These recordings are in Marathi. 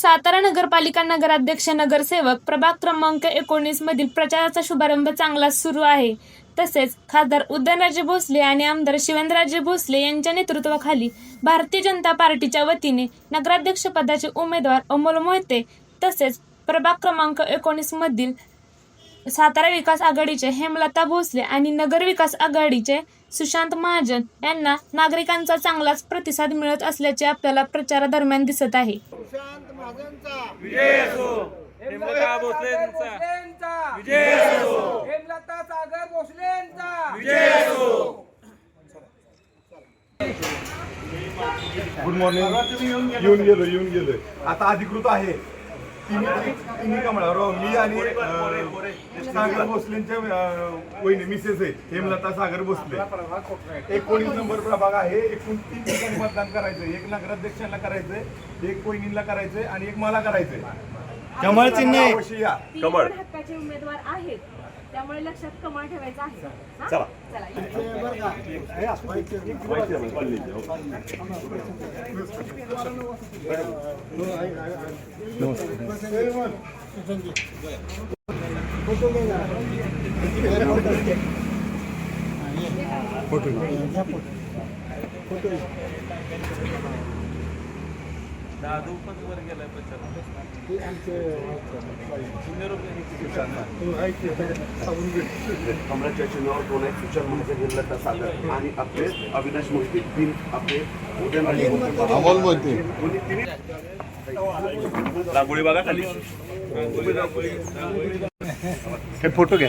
सातारा नगरपालिका नगराध्यक्ष नगरसेवक प्रभाग क्रमांक एकोणीस मधील प्रचाराचा शुभारंभ चांगलाच सुरू आहे. तसेच खासदार उदयनराजे भोसले आणि आमदार शिवेंद्रराजे भोसले यांच्या नेतृत्वाखाली भारतीय जनता पार्टीच्या वतीने नगराध्यक्षपदाचे उमेदवार अमोल मोहिते तसेच प्रभाग क्रमांक एकोणीस मधील सातारा विकास आघाडीचे हेमलता भोसले आणि नगर विकास आघाडीचे सुशांत महाजन यांना नागरिकांचा चांगलाच प्रतिसाद मिळत असल्याचे आपल्याला प्रचारादरम्यान दिसत आहे. सुशांत महाजनचा. हेमलता भोसलेंचा. भोसलेंचा. विजय असो. हेमलता सागर भोसलेंचा. विजय असो. गुड मॉर्निंग येऊन गेलो येऊन गेलोय आता अधिकृत आहे. तिन्ही मी आणि अं, सागर भोसलेंच्या अं, वहिनी मिसेस आहे हेमलता सागर भोसले. एकोणीस नंबर प्रभाग आहे. एकूण तीन ठिकाणी मतदान करायचंय. एक नगराध्यक्षांना करायचंय एक वहिनीला करायचंय आणि एक मला करायचंय. कमळ चिन्ह पण हक्काचे उमेदवार आहेत. त्यामुळे लक्षात कमळ ठेवायचं आहे. हा? चला. चला दादू पण वर गेलाय चिन्हावर दोन आहेत. सुचन महाजन हेमलता सागर आणि आपले अविनाश मोहिते. तीन आपले अमोल मोहिते. रांगोळी बघा खाली. हे फोटो घ्या.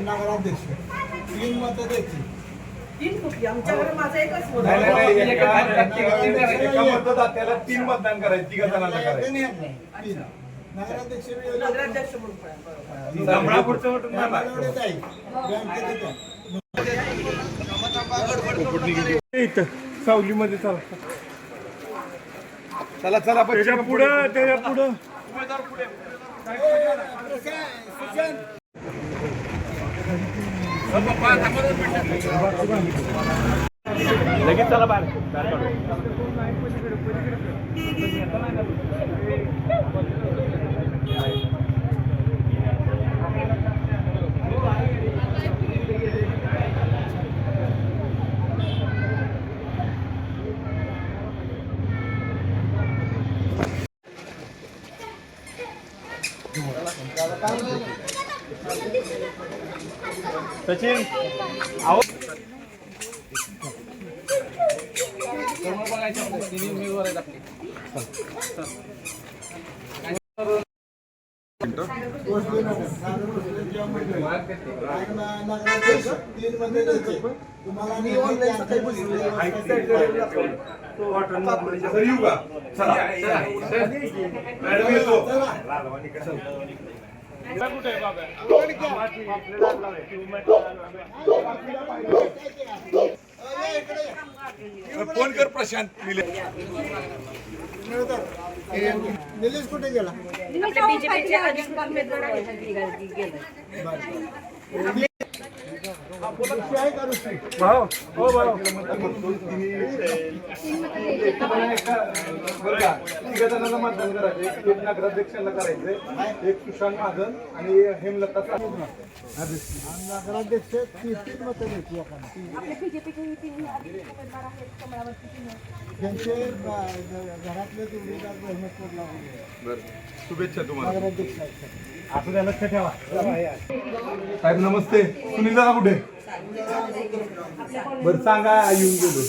नगराध्यक्ष तीन मतं द्यायची नाही, नाही, नाही, एका- एका मतदात्याला तीन मतदान करायचं तिघा जणांना करायचं तीन. नगराध्यक्ष जांभळापूरचं वोटून मला. इथं सावलीमध्ये चला. चला चला त्याच्या पुढं त्याच्या पुढं. लगेच चला बाहेर. सचिन आहो. तीन मध्ये द्यायचे तुम्हाला मी ऑनलाईन फोन कर प्रशांत निले निलेश कुठे गेला? आपल्या बीजेपीचे अनेक उमेदवार जणांना मतदान करायचे एक नगराध्यक्षाला करायचे एक सुशांत महाजन आणि हेमलता नगराध्यक्ष मतं त्यांचे घरातले शुभेच्छा तुम्हाला. असं द्या लक्ष ठेवा. साहेब नमस्ते. सुनील दादा कुठे? बरं सांगा येऊन गेलो.